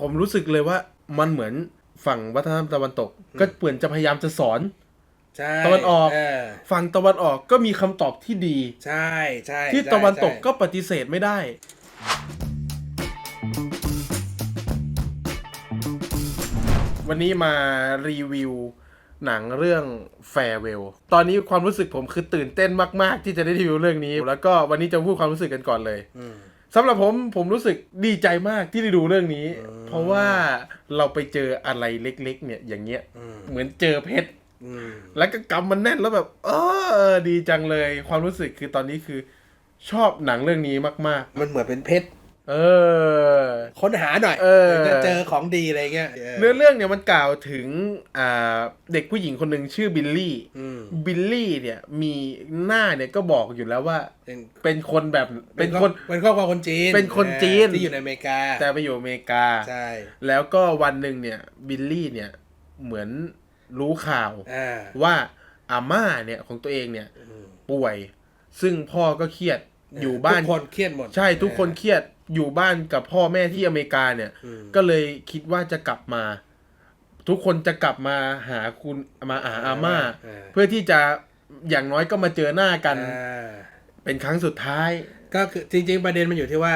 ผมรู้สึกเลยว่ามันเหมือนฝั่งวัฒนธรรมตะวันตก ก็เปื่อนจะพยายามจะสอนใช่ตะวันออกเออฝั่งตะวันออกก็มีคำตอบที่ดี ใช่ใช่ที่ใช่ตะวันตกใช่ก็ปฏิเสธไม่ได้ วันนี้มารีวิวหนังเรื่อง Farewell ตอนนี้ความรู้สึกผมคือตื่นเต้นมาก ๆ ที่จะได้รีวิวเรื่องนี้ แล้วก็วันนี้จะพูดความรู้สึกกันก่อนเลยอืม สำหรับผมผมรู้สึกดีใจมากที่ได้ดูเรื่องนี้ เพราะว่าเราไปเจออะไรเล็ก ๆ เนี่ยอย่างเงี้ยอืมเหมือนเจอเพชรอืมแล้วก็กำมันแน่นแล้วแบบ เออดีจังเลย ความรู้สึกคือตอนนี้คือชอบหนังเรื่องนี้มากมันเหมือนเป็นเพชรๆ เออ ค้นหาหน่อยเออจะเจอของดีอะไรเงี้ยเนื้อเรื่องเนี่ยมันกล่าวถึงอ่าเด็กผู้หญิงคนหนึ่งชื่อบิลลี่ อืมบิลลี่เนี่ยมีหน้าเนี่ยก็บอกอยู่แล้วว่า เป็นเป็นคนแบบเป็นคน เป็นครอบครัวคนจีนเป็นคนจีนเออที่อยู่ในอเมริกาแต่ไปอยู่อเมริกา ใช่แล้วก็วันหนึ่งเนี่ยบิลลี่เนี่ยเหมือนรู้ข่าวอ่าว่าอาม่าเนี่ยของตัวเองเนี่ยอืมป่วย ซึ่งพ่อก็เครียดอยู่บ้าน ทุกคนเครียดหมดใช่ทุกคนเครียด อยู่บ้านกับพ่อแม่ที่อเมริกาเนี่ย อืม ก็เลยคิดว่าจะกลับมา ทุกคนจะกลับมาหาคุณมาหาอาม่า เพื่อที่จะอย่างน้อยก็มาเจอหน้ากัน อ่าเป็นครั้งสุดท้าย ก็คือจริงๆประเด็นมันอยู่ที่ว่า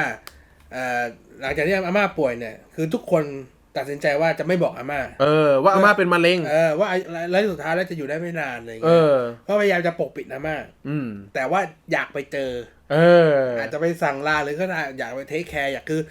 เอ่อหลังจากที่อาม่าป่วยเนี่ย คือทุกคน ตัดสินใจว่าจะไม่บอกอาม่า เออ ว่าอาม่าเป็นมะเร็ง เออ ว่าแล้วสุดท้ายแล้วจะอยู่ได้ไม่นานอะไรเอเงี้ยอเพราะพยายามจะปกปิดอาม่า อืม แต่ว่าอยากไปเจอ เออ อาจจะไปสั่งลาหรือก็ได้อยากไปเทคแคร์อยากคือ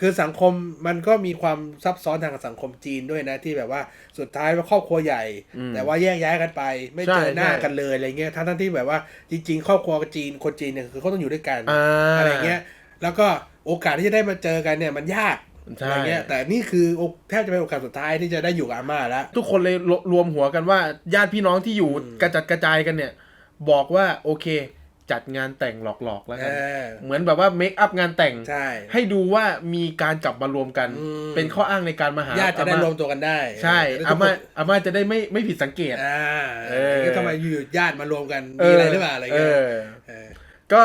คือสังคมมันก็มีความซับซ้อนทางสังคมจีนด้วยนะที่แบบว่าสุดท้ายว่าครอบครัวใหญ่อืมแต่ว่าแยกย้ายกันไป ไม่ใช่เจอหน้าใช่กันเลยอะไรเงี้ย ทั้งทั้งที่แบบว่าจริง ๆ ครอบครัวจีนคนจีนเนี่ยคือเขาต้องอยู่ด้วยกันอ่าอะไรเงี้ย แล้วก็โอกาสที่จะได้มาเจอกันเนี่ยมันยาก ใช่อะไรเงี้ยแต่นี่คือโอแทบจะเป็นโอกาสสุดท้ายที่จะได้อยู่กับอาม่าแล้ว ทุกคนเลยรวรวมหัวกันว่า ญาติพี่น้องที่อยู่กระจัดกระจายกันเนี่ย บอกว่าโอเค จัดงานแต่งหลอกๆแล้วกันเออเหมือนแบบว่าเมคอัพงานแต่ง ใช่ ให้ดูว่ามีการกลับมารวมกัน อืม เป็นข้ออ้างในการมาหาญาติจะได้อรวมตัวกันได้ใช่จะได้อาทุกคม่านอาม่าจะได้ไม่ไม่ผิดสังเกต อ่าเออแล้วทำไมอยู่ๆญาติมารวมกันมีอะไรหรือเปล่าอะไรเอเงี้ยอเออก็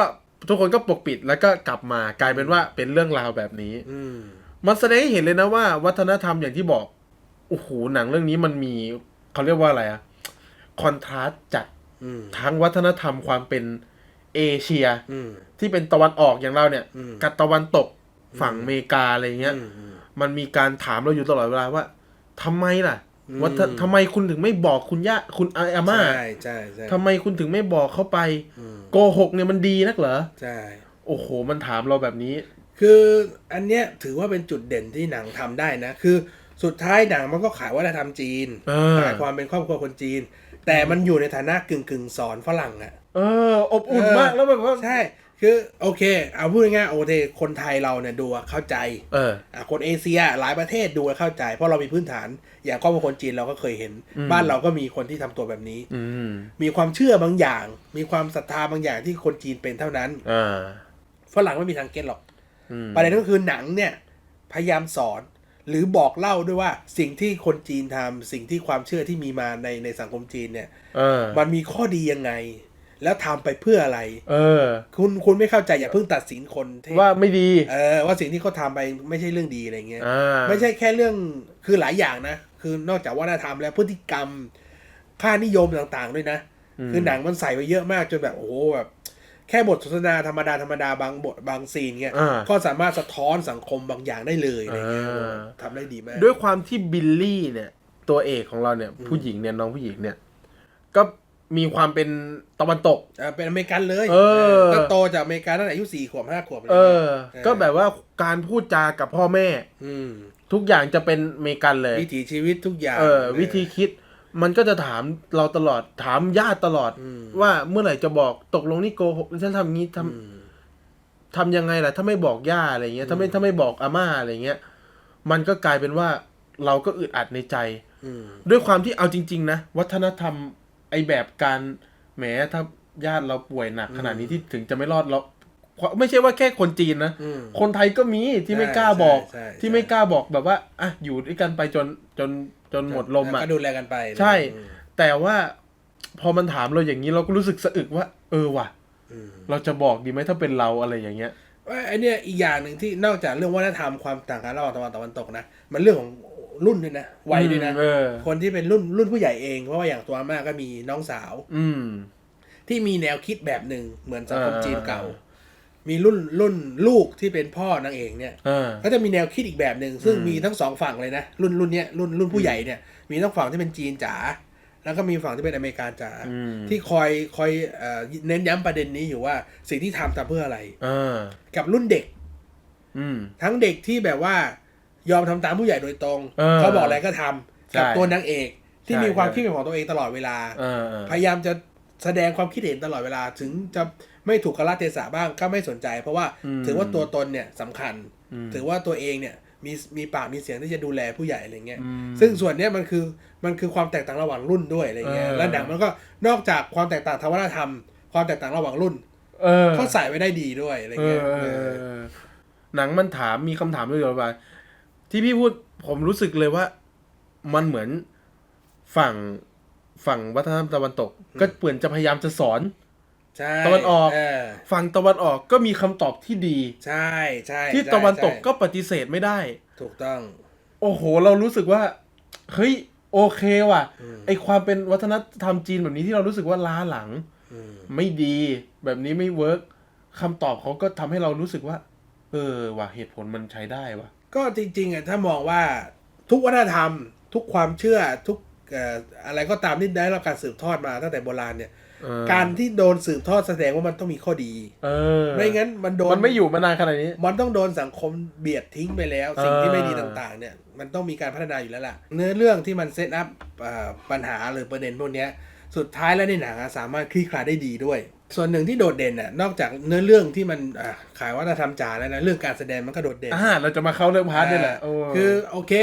ทุกคนก็ปกปิดแล้วก็กลับมากลายเป็นว่าเป็นเรื่องราวแบบนี้ อืม มันแสดงให้เห็นเลยนะว่า วัฒนธรรมอย่างที่บอกโอ้โหหนังเรื่องนี้มันมีเขาเรียกว่าอะไรอะคอนทราสต์จัดอืมทั้งวัฒนธรรมความเป็นเอเชียอืมที่เป็นตะวันออกอย่างเราเนี่ยอืมกับตะวันตกฝั่งอเมริกาอะไรเงี้ยอืมอืมมันมีการถามเราอยู่ตลอดเวลาว่าทำไมล่ะอืมว่าททำไมคุณถึงไม่บอกคุณย่าคุณอาอาม่าใช่ใช่ใช่ทำไมคุณถึงไม่บอกเขาไปอืมโกหกเนี่ยมันดีนักเหรอใช่โอ้โห มันถามเราแบบนี้ คืออันเนี้ยถือว่าเป็นจุดเด่นที่หนังทำได้นะ คือสุดท้ายหนังมันก็ขายวัฒนธรรมจีนเออขายความเป็นครอบครัวคนจีน แต่มันอยู่ในฐานะกึ่งกึ่งๆสอนฝรั่งอะเออ อบอุ่นเออมากแล้วแบบว่าใช่ คือโอเค เอาพูดง่ายๆโอเคคนไทยเราเนี่ยดูอะเข้าใจ เอออะคนเอเชียหลายประเทศดูแล้วเข้าใจ เพราะเรามีพื้นฐาน อย่างครอบครัวคนจีนเราก็เคยเห็นอืมบ้านเราก็มีคนที่ทำตัวแบบนี้อืมมีความเชื่อบางอย่าง มีความศรัทธาบางอย่างที่คนจีนเป็นเท่านั้นอ่าฝรั่งไม่มีทางเก็ตหรอกอืม ประเด็นก็คือหนังเนี่ยพยายามสอนหรือบอกเล่าด้วยว่าสิ่งที่คนจีนทำสิ่งที่ความเชื่อที่มีมาในในสังคมจีนเนี่ยเออมันมีข้อดียังไง แล้วทำไปเพื่ออะไร เออ คุณคุณไม่เข้าใจอย่าเพิ่งตัดสินคนที่ว่าไม่ดี เออว่าสิ่งที่เขาทำไปไม่ใช่เรื่องดีอะไรเงี้ยอ่าไม่ใช่แค่เรื่องคือหลายอย่างนะ คือนอกจากวัฒนธรรมแล้วพฤติกรรม ค่านิยมต่างๆด้วยนะมคือหนังมันใส่ไปเยอะมากจนแบบโอ้โหแบบ แค่บทสนทนาธรรมดาธรรมดาบางบทบางซีนเงี้ยอ่าก็สามารถสะท้อนสังคมบางอย่างได้เลยอะไรเงี้ยอ่าทำได้ดีมาก ด้วยความที่บิลลี่เนี่ย ตัวเอกของเราเนี่ยผู้หญิงเนี่ยน้องผู้หญิงเนี่ย ก็มีความเป็นตะวันตกอ่าเป็นอเมริกันเลยเออก็โตจากอเมริกันตั้งแต่อายุสี่ขวบห้าขวบอะไรเอเงี้อยก็แบบว่าการพูดจากับพ่อแม่ อืมทุกอย่างจะเป็นอเมริกันเลย วิถีชีวิตทุกอย่าง เออ วิธีคิด มันก็จะถามเราตลอดถามญาติตลอดอืมว่าเมื่อไหร่จะบอกตกลงนี่โกหกฉันทำงี้ทำอืมทำยังไงล่ะ ถ้าไม่บอกย่าอะไรเงี้ยถ้าไม่ถ้าไม่บอกอาม่าอะไรเงี้ยมันก็กลายเป็นว่าเราก็อึดอัดในใจอืมด้วยความที่เอาจริง ๆ นะ วัฒนธรรมไอแบบการแหมถ้าญาติเราป่วยหนักขนาดนี้ที่ถึงจะไม่รอดเรา ไม่ใช่ว่าแค่คนจีนนะอืมคนไทยก็มีที่ไม่กล้าบอกใช่ใช่ที่ไม่กล้าบอกแบบว่าอะอยู่ด้วยกันไปจนจนจนหมดลมอะก็ดูแลกันไป ใช่อืมแต่ว่าพอมันถามเราอย่างนี้เราก็รู้สึกสะอึกว่า เออว่ะอืมเราจะบอกดีไหมถ้าเป็นเราอะไรอย่างเงี้ยว่าไอเนี่ยอีกอย่างหนึ่งที่นอกจากเรื่องวัฒนธรรมความต่างกันระหว่างตะวันตะวันตกนะมันเรื่องของรุ่นด้วยนะวัยด้วยนะเออคนที่เป็นรุ่นรุ่นผู้ใหญ่เองเพราะว่าอย่างตัวอาม่าก็มีน้องสาว อืมที่มีแนวคิดแบบหนึ่งเหมือนสังคมเออจีนเก่า มีรุ่นรุ่นลูกที่เป็นพ่อนางเอกเนี่ยเออก็จะมีแนวคิดอีกแบบหนึ่งซึ่งอืมมีทั้งสองฝั่งเลยนะ รุ่นรุ่นเนี้ยรุ่นรุ่นผู้ใหญ่เนี่ยมีทั้งฝั่งที่เป็นจีนจ๋าแล้วก็มีฝั่งที่เป็นอเมริกาจ๋าอืมที่คอยคอยเอ่อเน้นย้ำประเด็นนี้อยู่ว่าสิ่งที่ทำทำเพื่ออะไรเออกับรุ่นเด็กอืมทั้งเด็กที่แบบว่ายอมทำตามผู้ใหญ่โดยตรงเออเขาบอกอะไรก็ทำกับใช่ตัวนางเอกที่ใช่มีความใช่คิดเป็นของตัวเองตลอดเวลาเออเออพยายามจะแสดงความคิดเห็นตลอดเวลาถึงจะ ไม่ถูกกระลาเทศะบ้างก็ไม่สนใจ เพราะว่าอืมถือว่าตัวตนเนี่ยสำคัญอืมถือว่าตัวเองเนี่ยมีมีปากมีเสียงที่จะดูแลผู้ใหญ่อะไรเงี้ยอืมซึ่งส่วนเนี้ยมันคือมันคือความแตกต่างระหว่างรุ่นด้วยอะไรเงี้ยเออแล้วหนังมันก็นอกจากความแตกต่างทางวัฒนธรรม ความแตกต่างระหว่างรุ่นเออเขาใส่ไว้ได้ดีด้วยอะไรเอเงี้อยเออเออเออหนังมันถามมีคำถามด้วยว่าที่พี่พูดผมรู้สึกเลยว่ามันเหมือนฝั่งฝั่งวัฒนธรรมตะวันตก ก็เปมือนจะพยายามจะสอน ใช่ตะวันออก เฝั่งตะวันออกก็มีคำตอบที่ดี ใช่ใช่ที่ใช่ตะวันตกใช่ก็ปฏิเสธไม่ได้ ถูกต้อง โอ้โห เรารู้สึกว่า เฮ้ย โอเคว่ะ อืม ไอความเป็นวัฒนธรรมจีนแบบนี้ที่เรารู้สึกว่าล้าหลัง อืมไม่ดี แบบนี้ไม่เวิร์กคำตอบเขาก็ทำให้เรารู้สึกว่า เออว่ะเหตุผลมันใช้ได้ว่ะ ก็จริงๆอะถ้ามองว่าทุกวัฒนธรรม ทุกความเชื่อทุกเอ่ออะไรก็ตามที่ได้รับการสืบทอดมาตั้งแต่โบราณเนี่ยเออ การที่โดนสืบทอดแสดงว่ามันต้องมีข้อดีเออไม่งั้นมันโดนมันไม่อยู่มานานขนาดนี้ มันต้องโดนสังคมเบียดทิ้งไปแล้ว สิ่งที่ไม่ดีต่างๆ เนี่ย มันต้องมีการพัฒนาอยู่แล้วล่ะ เนื้อเรื่องที่มันเซตอัพเอ่อปัญหาหรือประเด็นพวกเนี้ยสุดท้ายแล้วในหนังอะสามารถคลี่คลายได้ดีด้วย ส่วนหนึ่งที่โดดเด่นน่ะนอกจากเนื้อเรื่องที่มันอะขายวัฒนธรรมจ๋าแล้วนะเรื่องการแสดงมันก็โดดเด่นอ่าเราจะมาเข้าเรื่องพาร์ทนี่แหละโคือโอเค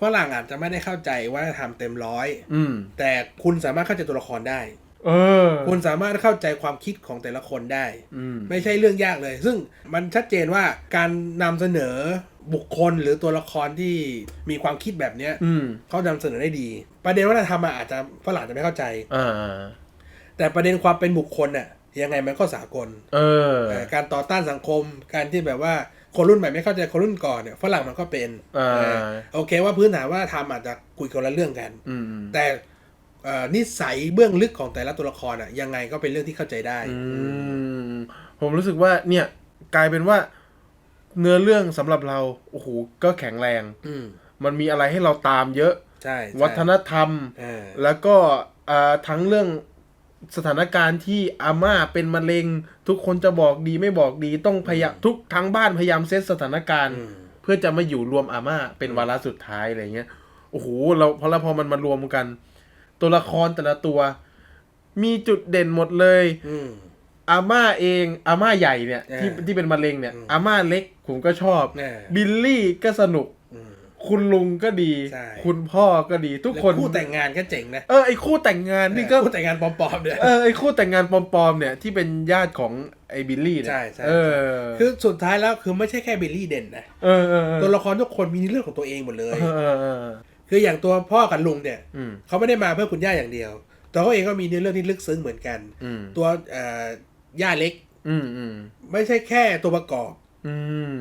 ฝรั่งอาจจะไม่ได้เข้าใจวัฒนธรรมเต็มร้อยอืมแต่คุณสามารถเข้าใจตัวละครได้ เออ คุณสามารถเข้าใจความคิดของแต่ละคนได้ อืม ไม่ใช่เรื่องยากเลย ซึ่งมันชัดเจนว่าการนำเสนอบุคคลหรือตัวละครที่มีความคิดแบบเนี้ยอืม เขานำเสนอได้ดี ประเด็นวัฒนธรรมอะอาจจะฝรั่งจะไม่เข้าใจ อ่า แต่ประเด็นความเป็นบุคคลน่ะยังไงมันก็สากลเออ เอ่อการต่อต้านสังคม การที่แบบว่าคนรุ่นใหม่ไม่เข้าใจคนรุ่นก่อนเนี่ยฝรั่งมันก็เป็นอ่า เออโอเคว่าพื้นฐานว่าทำอาจจะคุยคนละเรื่องกัน อืม แต่เอ่อ นิสัยเบื้องลึกของแต่ละตัวละครอะยังไงก็เป็นเรื่องที่เข้าใจได้อืมผมรู้สึกว่าเนี่ยกลายเป็นว่าเนื้อเรื่องสำหรับเราโอ้โหก็แข็งแรงอืมมันมีอะไรให้เราตามเยอะใช่ใช่วัฒนธรรมเออแล้วก็อ่าทั้งเรื่องสถานการณ์ที่อาม่าเป็นมะเร็ง ทุกคนจะบอกดีไม่บอกดีต้องพยายามทุกทั้งบ้านพยายามเซตสถานการณ์อืมเพื่อจะมาอยู่รวมอาม่าเป็นวาระสุดท้ายอะไรเงี้ยโอ้โหเราพอแล้วพอมันมารวมกัน ตัวละครแต่ละตัว มีจุดเด่นหมดเลยอืมอาม่าเองอาม่าใหญ่เนี่ยที่เออที่เป็นมะเร็งเนี่ยอืมอาม่าเล็กผมก็ชอบเออบิลลี่ก็สนุกอืมคุณลุงก็ดีใช่คุณพ่อก็ดีทุกคนแล้วคู่แต่งงานก็เจ๋งนะเออไอคู่แต่งงานนี่ก็คู่แต่งงานปลอมๆเนี่ยเออไอคู่แต่งงานปลอมๆเนี่ยที่เป็นญาติของไอบิลลี่เนี่ยใช่ใช่เออคือสุดท้ายแล้วคือไม่ใช่แค่บิลลี่เด่นนะเออเออเออตัวละครทุกคนมีเรื่องของตัวเองหมดเลย เออเออเออคืออย่างตัวพ่อกับลุงเนี่ยอืมเขาไม่ได้มาเพื่อคุณย่าอย่างเดียว ตัวเขาเองก็มีเนื้อเรื่องที่ลึกซึ้งเหมือนกันอืมตัวเอ่อย่าเล็กอืมอืมไม่ใช่แค่ตัวประกอบอืม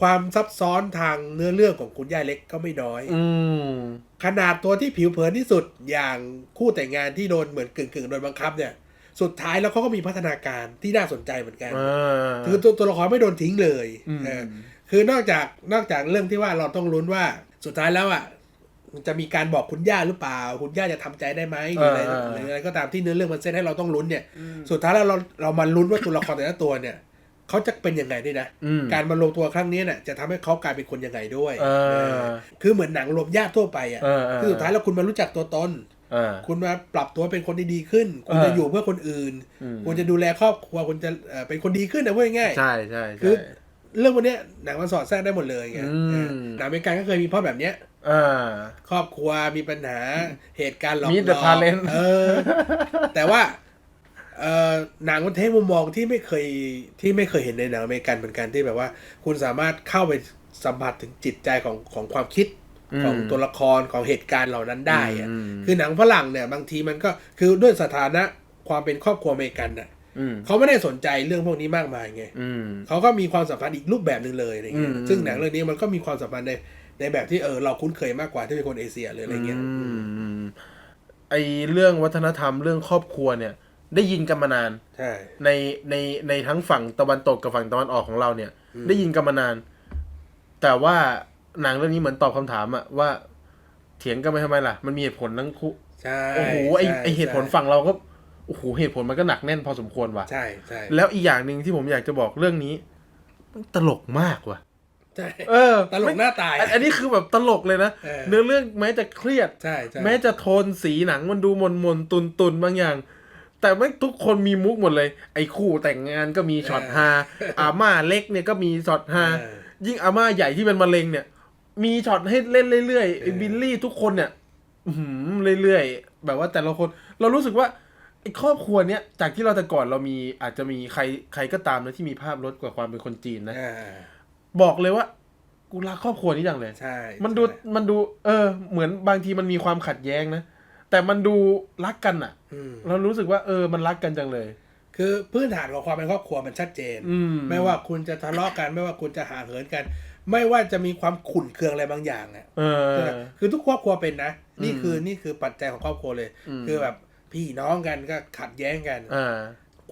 ความซับซ้อนทางเนื้อเรื่องของคุณย่าเล็กก็ไม่น้อยอืมขนาดตัวที่ผิวเผินที่สุดอย่างคู่แต่งงานที่โดนเหมือนกึ่งกึ่งๆโดนบังคับเนี่ย สุดท้ายแล้วเขาก็มีพัฒนาการที่น่าสนใจเหมือนกันอ่าคือตัวตัวละครไม่โดนทิ้งเลยอืมเออคือนอกจากนอกจากเรื่องที่ว่าเราต้องลุ้นว่าสุดท้ายแล้วอะ จะมีการบอกคุณย่าหรือเปล่า คุณย่าจะทำใจได้ไหมหรืออะไรหรืออะไรก็ตามที่เนื้อเรื่องมันเส้นให้เราต้องลุ้นเนี่ย สุดท้ายแล้วเราเรามาลุ้นว่าตัวละครแต่ละตัวเนี่ยเขาจะเป็นยังไงด้วยนะอืมการมารวมตัวครั้งนี้เนี่ยจะทำให้เขากลายเป็นคนยังไงด้วยเออเออคือเหมือนหนังรวมญาติทั่วไปอะเออเออคือสุดท้ายแล้วคุณมารู้จักตัวตนอ่าคุณมาปรับตัวเป็นคนที่ดีขึ้น คุณเออจะอยู่เพื่อคนอื่นอืมคุณจะดูแลครอบครัวคุณจะเอ่อเป็นคนดีขึ้นนะพูดง่ายๆใช่ใช่คืใช่อเรื่องพวกเนี้ยหนังมันสอดแทรกได้หมดเลยไงอืมเออหนังอเมริกันก็เคยมีพ่อแบบเนี้ย อ่า ครอบครัวมีปัญหาเหตุการณ์หลอก Meet หล the อก Parent เออ แต่ว่าเออหนังมันเทมุมมองที่ไม่เคยที่ไม่เคยเห็นในหนังอเมริกันเหมือนกันที่แบบว่า คุณสามารถเข้าไปสัมผัสถึงจิตใจของของความคิดอืมของตัวละครของเหตุการณ์เหล่านั้นได้อะอืม คือหนังฝรั่งเนี่ยบางทีมันก็คือด้วยสถานะความเป็นครอบครัวอเมริกันน่ะอืม เขาไม่ได้สนใจเรื่องพวกนี้มากมายไง อืม เขาก็มีความสัมพันธ์อีกรูปแบบหนึ่งเลยอะไรเงี้ย อืมซึ่งหนังเรื่องนี้มันก็มีความสัมพันธ์ใน ในแบบที่เออเราคุ้นเคยมากกว่าที่เป็นคนเอเชียหรืออะไรเงี้ยอืมไอเรื่องวัฒนธรรมเรื่องครอบครัวเนี่ย ได้ยินกันมานานใช่ในในในทั้งฝั่งตะวันตกกับฝั่งตะวันออกของเราเนี่ย ได้ยินกันมานาน แต่ว่าหนังเรื่องนี้เหมือนตอบคำถามอะว่าเถียงกันไปทำไมล่ะ มันมีเหตุผลทั้งคู่ใช่โอ้โหไอใช่ไอเหตุผลฝั่งเราก็โอ้โหเหตุผลมันก็หนักแน่นพอสมควรว่ะใช่ใช่แล้วอีกอย่างหนึ่งที่ผมอยากจะบอกเรื่องนี้ มันตลกมากว่ะ ใช่เออตลกหน้าตายอันอันนี้คือแบบตลกเลยนะเออเนื้อเรื่องแม้จะเครียดใช่ใช่แม้จะโทนสีหนังมันดูมนมนตุนตุนบางอย่าง แต่ไม่ทุกคนมีมุกหมดเลย ไอ้คู่แต่งงานก็มีช็อตฮาอาม่าเล็กเนี่ยก็มีช็อตฮาเออยิ่งอาม่าใหญ่ที่เป็นมะเร็งเนี่ย มีช็อตให้เล่นเรื่อยๆไอ้บิลลี่ทุกคนเนี่ยอื้อหือเรื่อยๆแบบว่าแต่ละคนเรารู้สึกว่าไอ้ครอบครัวเนี้ยจากที่เราแต่ก่อนเรามีอาจจะมีใครใครก็ตามนะที่มีภาพลดกว่าความเป็นคนจีนนะอ่า บอกเลยว่า กูรักครอบครัวนี้จังเลย ใช่มันดูใช่มันดู เออ เหมือนบางทีมันมีความขัดแย้งนะ แต่มันดูรักกันอะอืมเรารู้สึกว่า เออ มันรักกันจังเลย คือพื้นฐานของความเป็นครอบครัวมันชัดเจน อืม ไม่ว่าคุณจะทะเลาะกัน ไม่ว่าคุณจะห่างเหินกัน ไม่ว่าจะมีความขุ่นเคืองอะไรบางอย่างอะเออ คือทุกครอบครัวเป็นนะ นี่อืมคือนี่คือปัจจัยของครอบครัวเลย อืม คือแบบพี่น้องกันก็ขัดแย้งกัน อ่า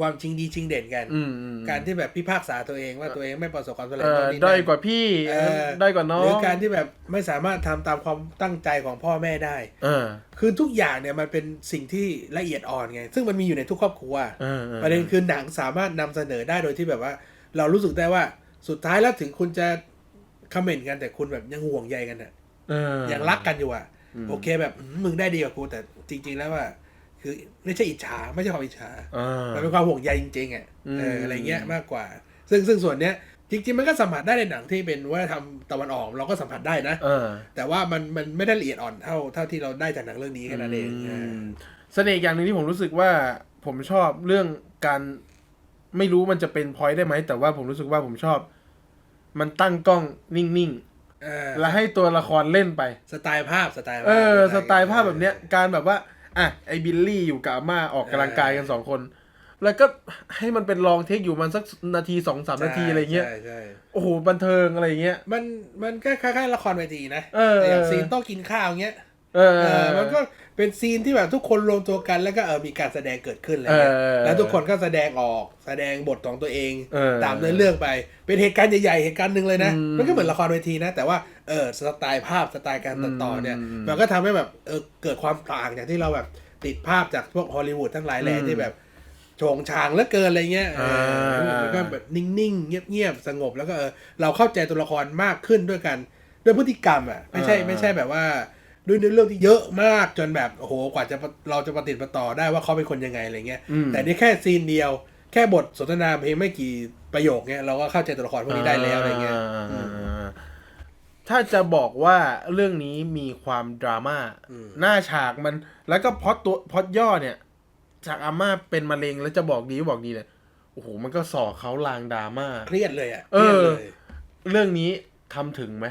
ความจริงดีจริงเด่นกันอืมอืมการที่แบบพิพากษาตัวเองว่าตัวเองไม่ประสบความสำเอเร็จอโน่นนี่ด้อยนั่นกว่าพี่เออด้อยกว่าน้องหรือการที่แบบไม่สามารถทำตามความตั้งใจของพ่อแม่ได้เออคือทุกอย่างเนี่ยมันเป็นสิ่งที่ละเอียดอ่อนไง ซึ่งมันมีอยู่ในทุกครอบครัวเออออประเด็นคือหนังสามารถนำเสนอได้โดยที่แบบว่า เรารู้สึกได้ว่าสุดท้ายแล้วถึงคุณจะคอมเมนต์กันแต่คุณแบบยังห่วงใยกันอะเออยังรักกันอยู่อะอืมโอเคแบบอืมมึงได้ดีกว่ากูแต่จริง ๆ แล้วว่า คือไม่ใช่อิจฉาไม่ใช่ความอิจฉาอ่ามันเป็นความห่วงใยจริงๆอะอืมเอออะไรเงี้ยมากกว่า ซึ่งซึ่งส่วนเนี้ยจริงๆมันก็สัมผัสได้ในหนังที่เป็นวัฒนธรรมตะวันออกเราก็สัมผัสได้นะเออแต่ว่ามันมันไม่ได้ละเอียดอ่อนเท่าเท่าที่เราได้จากหนังเรื่องนี้แค่นั้นเองอืเออมเสน่ห์อย่างหนึ่งที่ผมรู้สึกว่าผมชอบเรื่องการไม่รู้มันจะเป็นพอยต์ได้ไหมแต่ว่าผมรู้สึกว่าผมชอบ มันตั้งกล้องนิ่งเออๆแล้วให้ตัวละครเล่นไป สไตล์ภาพสไตล์ภาพเออสไตล์ภาพแบบเนี้ยการแบบว่า อะไอ้บิลลี่อยู่กับอาม่าออกกำลังกายกันสองคน แล้วก็ให้มันเป็นลองเทคอยู่มันสักนาทีสองสามนาทีอะไรเงี้ยใช่ใช่โอ้โหบันเทิงอะไรเงี้ย มันมันก็คล้ายๆละครเวทีนะเออแต่อย่างซีนโต้องกินข้าวเงี้ยเออเออ มันก็เป็นซีนที่แบบทุกคนรวมตัวกันแล้วก็เออมีการแสดงเกิดขึ้นอะไรเงี้ยเออแล้วทุกคนก็แสดงออกแสดงบทของตัวเองเออตามเนื้อเรื่องไป เป็นเหตุการณ์ใหญ่ๆเหตุการณ์หนึ่งเลยนะอืมมันก็เหมือนละครเวทีนะ แต่ว่า เออสไตล์ภาพสไตล์การตัดต่อเนี่ยอืมมันก็ทำให้แบบเออเกิดความต่างจากที่เราแบบติดภาพจากพวกฮอลลีวูดทั้งหลายแหล่อืมที่แบบโฉงฉางเหลือเกินอะไรเงี้ยเอออ่ามัมันก็แบบนิ่งๆ เงียบๆ สงบ แล้วก็เออเราเข้าใจตัวละครมากขึ้นด้วยกัน ด้วยพฤติกรรมอะ ไม่ใช่อ่าไม่ใช่แบบว่าด้วยเนื้อเรื่องที่เยอะมากจนแบบโอ้โหกว่าจะเราจะปฏิดประต่อได้ว่าเขาเป็นคนยังไงอะไรเงี้ยอืมแต่นี่แค่ซีนเดียว แค่บทสนทนาเพียงไม่กี่ประโยคเนี้ยเราก็เข้าใจตัวละครพวกนี้ได้แล้วอะไรเงี้ยาอืม ถ้าจะบอกว่าเรื่องนี้มีความดราม่าอืมหน้าฉากมัน แล้วก็พล็อดตัวพล็อดย่อเนี่ย จากอาม่าเป็นมะเร็งแล้วจะบอกดีก็บอกดีเนี่ยโอ้โหมันก็สอเขาลางดราม่าเครียดเลยอะเออเครียดเลยเรื่องนี้ทำถึงไหม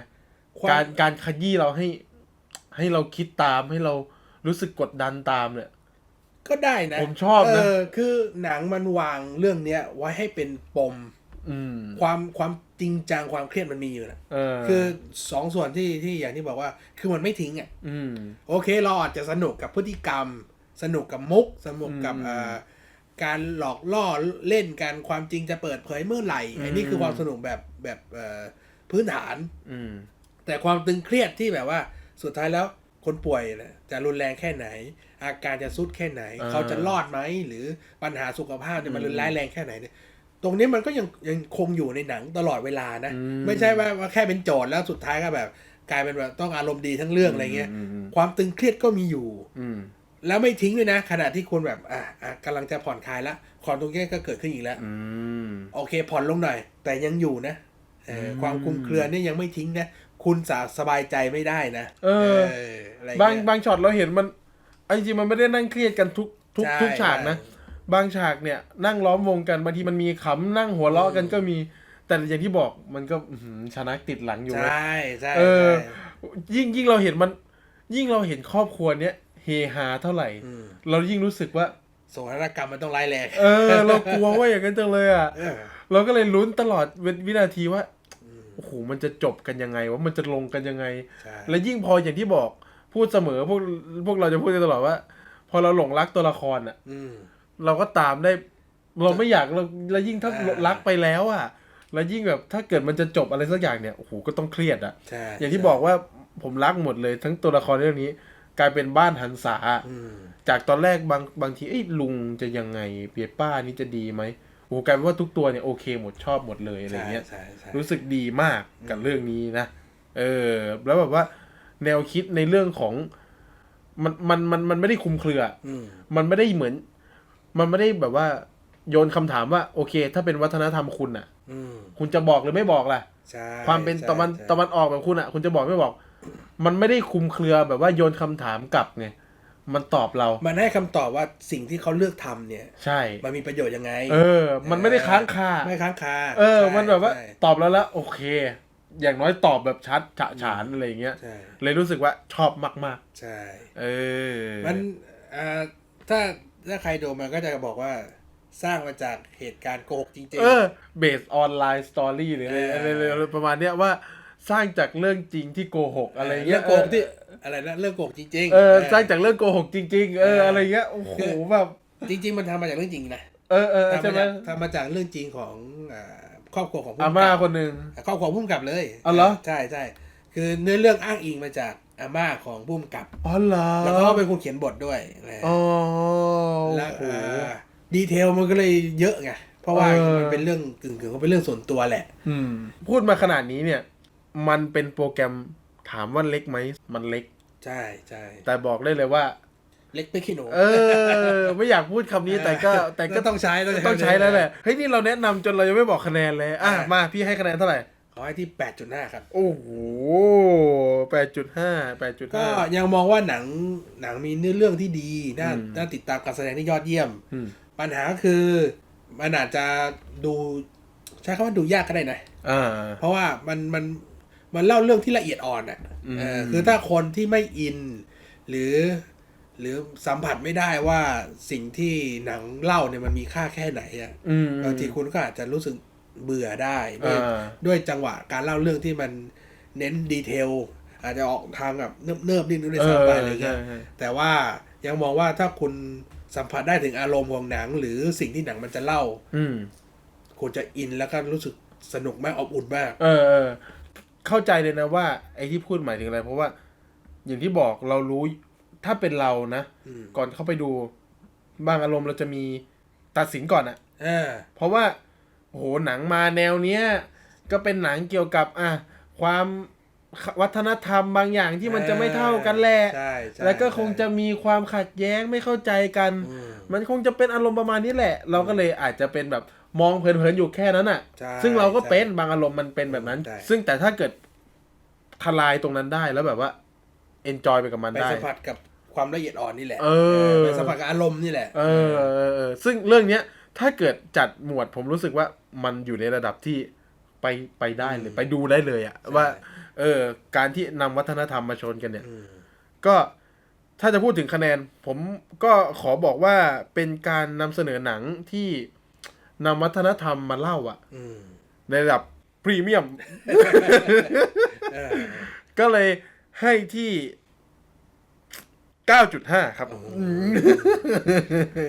ความการการขยี้เราให้ ให้เราคิดตามให้เรารู้สึกกดดันตามเนี่ย ก็ได้นะ ผมชอบนะเออคือหนังมันวางเรื่องเนี้ยไว้ให้เป็นปมอืม ความความจริงจังความเครียดมันมีอยู่นะเออคือสองส่วนที่ที่อย่างที่บอกว่า คือมันไม่ทิ้งอะอืมโอเคเราอาจจะสนุกกับพฤติกรรม สนุกกับมุก สนุกกับอืมเอ่อการหลอกล่อเล่นการความจริงจะเปิดเผยเมื่อไหร่อืมอันนี้คือความสนุกแบบแบบเอ่อพื้นฐานอืมแต่ความตึงเครียดที่แบบว่าสุดท้ายแล้วคนป่วยนะจะรุนแรงแค่ไหน อาการจะสุดแค่ไหนอ่าเขาจะรอดไหมหรือปัญหาสุขภาพเนี่ยมันอืมรุนร้ายแรงแค่ไหนเนี่ย ตรงนี้มันก็ยังยังคงอยู่ในหนังตลอดเวลานะอืมไม่ใช่ว่าว่าแค่เป็นโจทย์แล้วสุดท้ายก็แบบ กลายเป็นแบบต้องอารมณ์ดีทั้งเรื่องอะไรเงี้ยอืมอืมความตึงเครียดก็มีอยู่อืมแล้วไม่ทิ้งด้วยนะ ขณะที่คุณแบบ อะอะกำลังจะผ่อนคลายแล้วความตรงนี้ก็เกิดขึ้นอีกแล้วอืมโอเค ผ่อนลงหน่อย แต่ยังอยู่นะเอออมความคลุมเครือเนี่ยยังไม่ทิ้งนะคุณสาสบายใจไม่ได้นะเอออะไรบางเงี้ยบางช็อตเราเห็นมันเอาจริงๆมันไม่ได้นั่งเครียดกันทุกทุกใช่ทุกฉากนะ บางฉากเนี่ยนั่งล้อมวงกันบางทีมันมีขำนั่งหัวเราะกันก็มี แต่อย่างที่บอกมันก็อื้อหือชนะติดหลังอยู่ใชนะ่ใช่เออ ใช่ยิ่งยิ่งเราเห็นมัน ยิ่งเราเห็นครอบครัวเนี้ยเฮฮาเท่าไหร่ อืมเรายิ่งรู้สึกว่า โศกนาฏกรรมมันต้องร้ายแรงเออ เรากลัวว่าอย่างนั้นจังเลยอะ เออเราก็เลยลุ้นตลอดเววินาทีว่าโอ้โหมันจะจบกันยังไงว่ามันจะลงกันยังไง ใช่และยิ่งพออย่างที่บอกพูดเสมอพวกพวกเราจะพูดกันตลอดว่า พอเราหลงรักตัวละครอะ อืม เราก็ตามได้ เราไม่อยากเราแล้วยิ่งถ้าอ่ารักไปแล้วอะ แล้วยิ่งแบบถ้าเกิดมันจะจบอะไรสักอย่างเนี่ยโอ้โหก็ต้องเครียดอะ ใช่อย่างที่บอกว่าผมรักหมดเลย ทั้งตัวละครเรื่องนี้ กลายเป็นบ้านหันษาอืมจากตอนแรกบางบางทีเอ้ยลุงจะยังไงเปียป้านี่จะดีไหมโอ้โหกลายเป็นว่าทุกตัวเนี่ยโอเคหมดชอบหมดเลยอะไรเงี้ย ใช่ใช่รู้สึกดีมากกับเรื่องนี้นะ เออ แล้วแบบว่าแนวคิดในเรื่องของ มันมันมันมันไม่ได้คลุมเครือ อืมมันไม่ได้เหมือน มันไม่ได้แบบว่าโยนคำถามว่าโอเค ถ้าเป็นวัฒนธรรมคุณอะ อืมคุณจะบอกหรือไม่บอกล่ะ ใช่ความเป็นใช่ตะวันใช่ตะวันออกแบบคุณอะ คุณจะบอกไม่บอก มันไม่ได้คลุมเครือแบบว่าโยนคำถามกลับไงมันตอบเรามันให้คำตอบว่าสิ่งที่เขาเลือกทำเนี่ย ใช่ มันมีประโยชน์ยังไงเออ มันไม่ได้ค้างคาไม่ค้างคาเออ ใช่มันแบบว่าใช่ตอบแล้วละโอเค อย่างน้อยตอบแบบชัดฉะฉานอะไรอย่างเงี้ย ใช่เลยรู้สึกว่าชอบมากใช่ ๆ เออมันอ่าถ้า ถ้าใครดูมันก็จะบอกว่าสร้างมาจากเหตุการณ์โกหกจริง เออ based on line story หรืออะไรเอออะไรอะไรประมาณเนี้ยว่าสร้างจากเรื่องจริงที่โกหกๆอะไรเรื่เงี้อยงโกหกที่อะไรนะเรื่องโกหกจริง ๆ เออสร้างจากเรื่องโกหกจริง ๆเออเออออะไรเงี้ยโอ้โหแบบจริง ๆ มันทำมาจากเรื่องจริงนะเออเออทำใช่มาไหมจากทำมาจากเรื่องจริงของอ่าครอบครัวของผู้อากม่าำกับคนหนึ่ง ครอบครัวพุ่มกับเลยอ๋อเหรอ ใช่ใช่คือเนื้อเรื่องอ้างอิงมาจากอาม่าของพุ่มกับอ๋อเหรอแล้วเขาก็เป็นคนเขียนบทด้วยนะอ๋อแล้วโอ้โหอ่าดีเทลมันก็เลยเยอะไงเพราะว่าเออมันเป็นเรื่องกึ่งๆก็เป็นเรื่องส่วนตัวแหละ อืม พูดมาขนาดนี้เนี่ย มันเป็นโปรแกรมถามว่าเล็กไหมมันเล็ก ใช่ใช่แต่บอกได้เลยว่า เล็กไปขี้หนูเออ ไม่อยากพูดคำนี้แต่ก็แต่ก็ก็ต้องใช้ต้องใช้แล้วแหละเฮ้ยนี่เราแนะนำจนเรายังไม่บอกคะแนนเลยอะมาพี่ให้คะแนนเท่าไหร่ ขอให้ที่ 8.5 ครับ โอ้โหแปดจุดห้าแปดจุดก็ห้า ยังมองว่าหนังหนังมีเนื้อเรื่องที่ดีน่าอืม น่าติดตามการแสดงที่ยอดเยี่ยม อืมปัญหาคือมันอาจจะดูใช้คำว่าดูยากก็ได้นะ อ่า เพราะว่ามันมันมันเล่าเรื่องที่ละเอียดอ่อนอะอืม เออคือถ้าคนที่ไม่อิน หรือ หรือสัมผัสไม่ได้ว่าสิ่งที่หนังเล่าเนี่ยมันมีค่าแค่ไหนอะอืมบางทีคุณก็อาจจะรู้สึก เบื่อได้ด้วยอ่าด้วยจังหวะการเล่าเรื่องที่มันเน้นดีเทลอาจจะออกทางแบบเนิบๆนิดนึงด้วยซ้ำไปอะไรเงี้ยใช่ใช่แต่ว่ายังมองว่าถ้าคุณสัมผัสได้ถึงอารมณ์ของหนัง หรือสิ่งที่หนังมันจะเล่า อืมคุณจะอินแล้วก็รู้สึกสนุกมากอบอุ่นมากเออเออ เข้าใจเลยนะว่า ไอ้ที่พูดหมายถึงอะไร เพราะว่า อย่างที่บอกเรารู้ถ้าเป็นเรานะอืมก่อนเข้าไปดูบางอารมณ์เราจะมีตัดสินก่อนอะอ่าเพราะว่า โอ้โหหนังมาแนวเนี้ยก็เป็นหนังเกี่ยวกับอะความวัฒนธรรมบางอย่างที่มันจะไม่เท่ากันแหละใช่ใช่แล้วก็คงจะมีความขัดแย้งไม่เข้าใจกันอืมมันคงจะเป็นอารมณ์ประมาณนี้แหละ เราก็เลยอาจจะเป็นแบบมองเพลินๆอยู่แค่นั้นอะใช่ซึ่งเราก็ใช่เป็นบางอารมณ์มันเป็นแบบนั้นใช่ซึ่งแต่ถ้าเกิดทลายตรงนั้นได้แล้วแบบว่าเอนจอยไปกับมันไปได้สัมผัสกับความละเอียดอ่อนนี่แหละเออไปสัมผัสกับอารมณ์นี่แหละเออเออเออ ซึ่งเรื่องเนี้ยถ้าเกิดจัดหมวดผมรู้สึกว่า มันอยู่ในระดับที่ไปไปได้เลยไปดูได้เลยอะว่า เออ การที่นำวัฒนธรรมมาชนกันเนี่ยอืมก็ถ้าจะพูดถึงคะแนน ผมก็ขอบอกว่าเป็นการนำเสนอหนังที่นำวัฒนธรรมมาเล่าอะอืมในระดับพรีเมียมเออก็เลยให้ที่9.5ครับ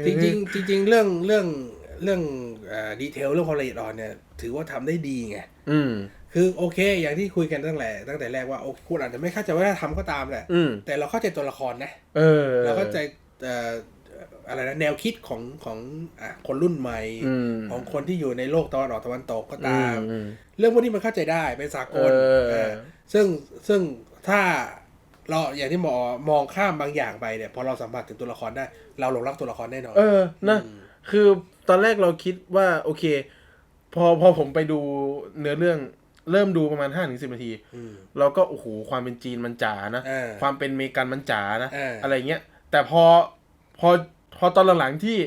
จริงๆจริงๆเรื่องเรื่อง เรื่องดีเทลเรื่องความละเอียดอ่อนเนี่ยถือว่าทำได้ดีไงอืมคือโอเค อย่างที่คุยกันตั้งแต่ตั้งแต่แรกว่าโอคุณอาจจะไม่เข้าใจว่าทำก็ตามแหละอืมแต่เราเข้าใจตัวละครนะเออเราเข้าใจเอ่ออะไรนะแนวคิดของของอะคนรุ่นใหม่อืมของคนที่อยู่ในโลกตะวันออกตะวันตกก็อืตามอืมเรื่องพวกนี้มันเข้าใจได้เป็นสากลเออเออซึ่งซึ่งถ้าเราอย่างที่หมอมองข้ามบางอย่างไปเนี่ยพอเราสัมผัสถึงตัวละครได้ เราหลงรักตัวละครแน่นอนเออนะอืมคือ ตอนแรกเราคิดว่าโอเค พอพอผมไปดูเนื้อเรื่องเริ่มดูประมาณห้าถึงสิบนาทีอืมเราก็โอ้โหความเป็นจีนมันจ๋านะเออความเป็นเมกันมันจ๋านะเออออะไรเงี้ย แต่พอพอพอตอนหลังๆที่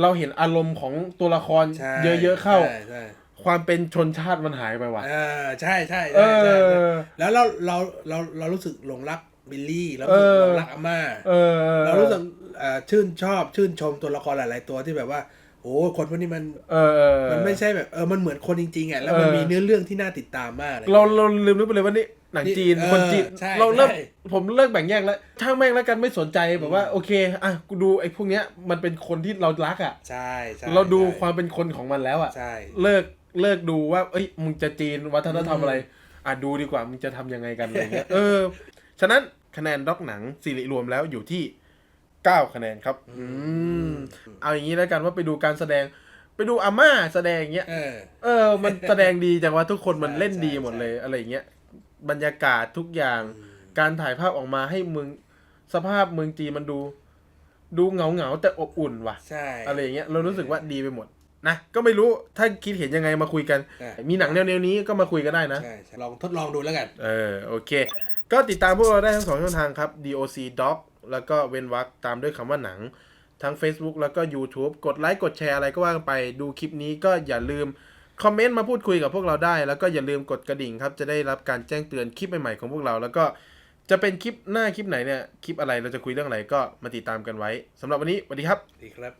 เราเห็นอารมณ์ของตัวละครใช่เยอะๆเข้าใช่ใช่ความเป็นชนชาติมันหายไปว่ะเออใช่ใช่เอใช่ใช่อแล้วเราเราเราเรารู้สึกหลงรักบิลลี่แล้วเออเรารักอาม่าเออเรารู้สึกเอ่อชื่นชอบชื่นชมตัวละครหลาย ๆ ตัวที่แบบว่าโอ้คนพวกนี้มันเออเออมันไม่ใช่แบบเออมันเหมือนคนจริงๆอะแล้วมันเออมีเนื้อเรื่องที่น่าติดตามมากเลยเราเราลืมนึกไปเลยว่านี่หนังจีนเออคนจีนใช่เราเลิกใช่ผมเลิกแบ่งแยกแล้วช่างแม่งแล้วกันไม่สนใจแบบว่าโอเคอะกูดูไอ้พวกเนี้ยมันเป็นคนที่เรารักอะใช่ใช่เราดูใช่ความเป็นคนของมันแล้วอะใช่เลิกเลิกดูว่าเอ้ยมึงจะจีนวัฒนธรรมอะไรอะดูดีกว่ามึงจะทำยังไงกันอะไรเงี้ยเออ ฉะนั้นคะแนนด็อกหนังสิริรวมแล้วอยู่ที่ เก้าคะแนนครับอืมเอาอย่างนี้แล้วกันว่าไปดูการแสดง ไปดูอาม่าแสดงเงี้ย เออ เออ มันแสดงดีจังว่าทุกคนมันใช่เล่นดีใช่หมดเลยใช่อะไรอย่างเงี้ย บรรยากาศทุกอย่าง การถ่ายภาพออกมาให้เมืองสภาพเมืองจีนมันดู ดูเหงาเหงาๆแต่อบอุ่นว่ะ ใช่ อะไรอย่างเงี้ยเรารู้สึกว่าดีไปหมดนะก็ไม่รู้ถ้าคิดเห็นยังไงมาคุยกันใช่มีหนังแนวๆนี้ก็มาคุยกันได้นะ ใช่ใช่ลองทดลองดูแล้วกัน เออโอเค ก็ติดตามพวกเราได้ทั้งสองช่องทางครับ doc doc แล้วก็เว้นวรรคตามด้วยคำว่าหนัง ทั้ง Facebook แล้วก็ YouTube กดไลค์กดแชร์อะไรก็ว่ากันไปดูคลิปนี้ก็อย่าลืมคอมเมนต์มาพูดคุยกับพวกเราได้ แล้วก็อย่าลืมกดกระดิ่งครับ จะได้รับการแจ้งเตือนคลิปใหม่ๆของพวกเรา แล้วก็จะเป็นคลิปหน้าคลิปไหนเนี่ยคลิปอะไรเราจะคุยเรื่องอะไรก็มาติดตามกันไว้สำหรับวันนี้สวัสดีครับ ดีครับ